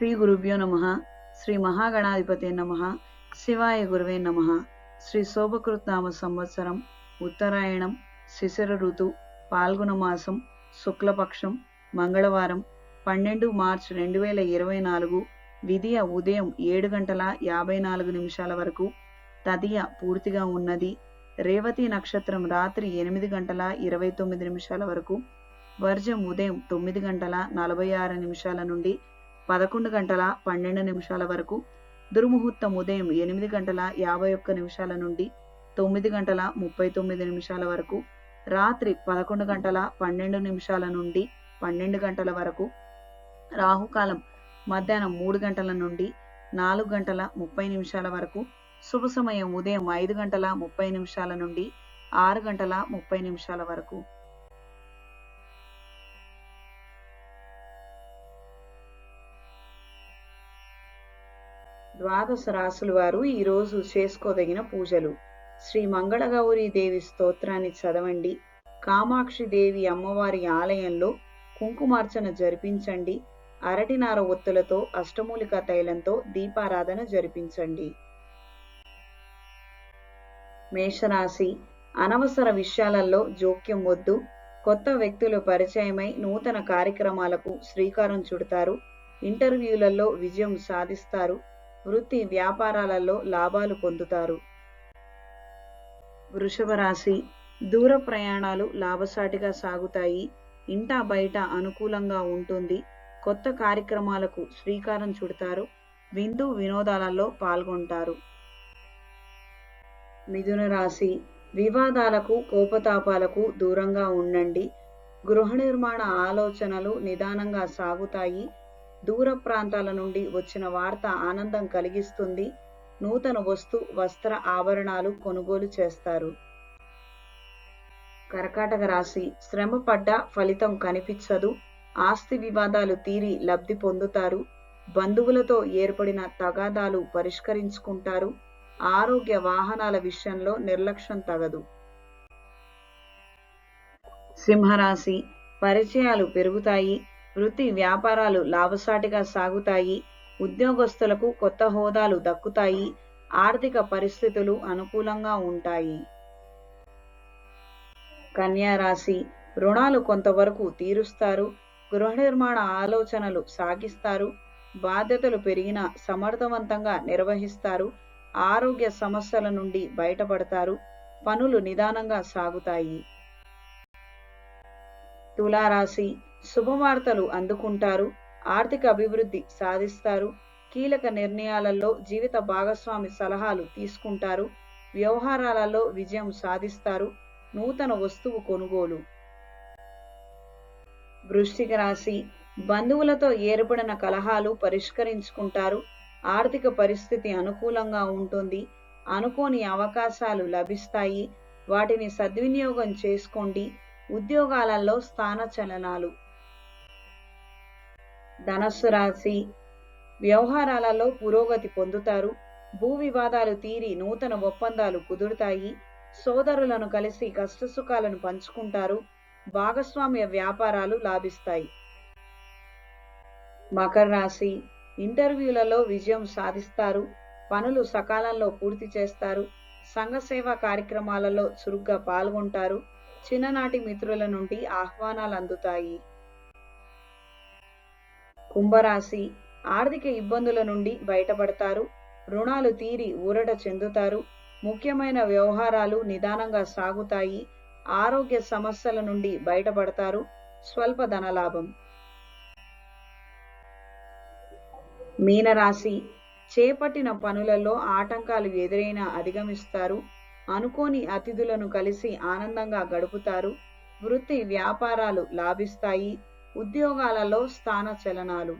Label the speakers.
Speaker 1: శ్రీ గురుభ్యో నమ శ్రీ మహాగణాధిపతి నమ శివాయ గురువే నమ శ్రీ శోభకృత్నామ సంవత్సరం ఉత్తరాయణం శిశిర ఋతు పాల్గొన మాసం శుక్లపక్షం మంగళవారం పన్నెండు మార్చ్ రెండు వేల ఇరవై నాలుగు విధియ ఉదయం ఏడు గంటల యాభై నాలుగు నిమిషాల వరకు తదియ పూర్తిగా ఉన్నది. రేవతి నక్షత్రం రాత్రి ఎనిమిది గంటల ఇరవై తొమ్మిది నిమిషాల వరకు వర్జం ఉదయం తొమ్మిది గంటల నలభై ఆరు నిమిషాల నుండి పదకొండు గంటల పన్నెండు నిమిషాల వరకు దుర్ముహూర్తం ఉదయం ఎనిమిది గంటల యాభై ఒక్క నిమిషాల నుండి తొమ్మిది గంటల ముప్పై తొమ్మిది నిమిషాల వరకు రాత్రి పదకొండు గంటల పన్నెండు నిమిషాల నుండి పన్నెండు గంటల వరకు రాహుకాలం మధ్యాహ్నం మూడు గంటల నుండి నాలుగు గంటల ముప్పై నిమిషాల వరకు శుభ సమయం ఉదయం ఐదు గంటల ముప్పై నిమిషాల నుండి ఆరు గంటల ముప్పై నిమిషాల వరకు. ద్వాదశ రాసుల వారు ఈరోజు చేసుకోదగిన పూజలు. శ్రీ మంగళగౌరీ దేవి స్తోత్రాన్ని చదవండి. కామాక్షి దేవి అమ్మవారి ఆలయంలో కుంకుమార్చన జరిపించండి. అరటినార ఒత్తులతో అష్టమూలిక తైలంతో దీపారాధన జరిపించండి. మేషరాశి అనవసర విషయాలలో జోక్యం వద్దు. కొత్త వ్యక్తులు పరిచయమై నూతన కార్యక్రమాలకు శ్రీకారం చుడతారు. ఇంటర్వ్యూలలో విజయం సాధిస్తారు. వృత్తి వ్యాపారాలలో లాభాలు పొందుతారు. వృషభ రాశి దూర ప్రయాణాలు లాభసాటిగా సాగుతాయి. ఇంటా బయట అనుకూలంగా ఉంటుంది. కొత్త కార్యక్రమాలకు శ్రీకారం చుడతారు. విందు వినోదాలలో పాల్గొంటారు. మిథున రాశి వివాదాలకు కోపతాపాలకు దూరంగా ఉండండి. గృహ నిర్మాణ ఆలోచనలు నిదానంగా సాగుతాయి. దూర ప్రాంతాల నుండి వచ్చిన వార్త ఆనందం కలిగిస్తుంది. నూతన వస్తు వస్త్ర ఆభరణాలు కొనుగోలు చేస్తారు. కర్కాటక రాశి శ్రమ పడ్డ ఫలితం కనిపించదు. ఆస్తి వివాదాలు తీరి లబ్ధి పొందుతారు. బంధువులతో ఏర్పడిన తగాదాలు పరిష్కరించుకుంటారు. ఆరోగ్య వాహనాల విషయంలో నిర్లక్ష్యం తగదు. సింహరాశి పరిచయాలు పెరుగుతాయి. వృత్తి వ్యాపారాలు లాభసాటిగా సాగుతాయి. ఉద్యోగస్తులకు కొత్త హోదాలు దక్కుతాయి. ఆర్థిక పరిస్థితులు అనుకూలంగా ఉంటాయి. కన్యారాశి రుణాలు కొంతవరకు తీరుస్తారు. గృహ నిర్మాణ ఆలోచనలు సాగిస్తారు. బాధ్యతలు పెరిగిన సమర్థవంతంగా నిర్వహిస్తారు. ఆరోగ్య సమస్యల నుండి బయటపడతారు. పనులు నిదానంగా సాగుతాయి. తులారాశి శుభవార్తలు అందుకుంటారు ఆర్థిక అభివృద్ధి సాధిస్తారు కీలక నిర్ణయాలలో జీవిత భాగస్వామి సలహాలు తీసుకుంటారు వ్యవహారాలలో విజయం సాధిస్తారు నూతన వస్తువు కొనుగోలు. వృశ్చిక రాశి బంధువులతో ఏర్పడిన కలహాలు పరిష్కరించుకుంటారు ఆర్థిక పరిస్థితి అనుకూలంగా ఉంటుంది అనుకోని అవకాశాలు లభిస్తాయి వాటిని సద్వినియోగం చేసుకోండి ఉద్యోగాలలో స్థాన చలనాలు ధనస్సు రాశి వ్యవహారాలలో పురోగతి పొందుతారు. భూ వివాదాలు తీరి నూతన ఒప్పందాలు కుదురుతాయి. సోదరులను కలిసి కష్టసుఖాలను పంచుకుంటారు. భాగస్వామ్య వ్యాపారాలు లాభిస్తాయి. మకర రాశి ఇంటర్వ్యూలలో విజయం సాధిస్తారు. పనులు సకాలంలో పూర్తి చేస్తారు. సంఘ సేవా కార్యక్రమాలలో చురుగ్గా పాల్గొంటారు. చిన్ననాటి మిత్రుల నుండి ఆహ్వానాలు అందుతాయి. కుంభరాశి ఆర్థిక ఇబ్బందుల నుండి బయటపడతారు. రుణాలు తీరి ఊరట చెందుతారు. ముఖ్యమైన వ్యవహారాలు నిదానంగా సాగుతాయి. ఆరోగ్య సమస్యల నుండి బయటపడతారు. స్వల్ప ధనలాభం మీనరాశి చేపట్టిన పనులలో ఆటంకాలు ఎదురైనా అధిగమిస్తారు. అనుకోని అతిథులను కలిసి ఆనందంగా గడుపుతారు. వృత్తి వ్యాపారాలు లాభిస్తాయి. ఉద్యోగాలలో స్థాన చలనాలు.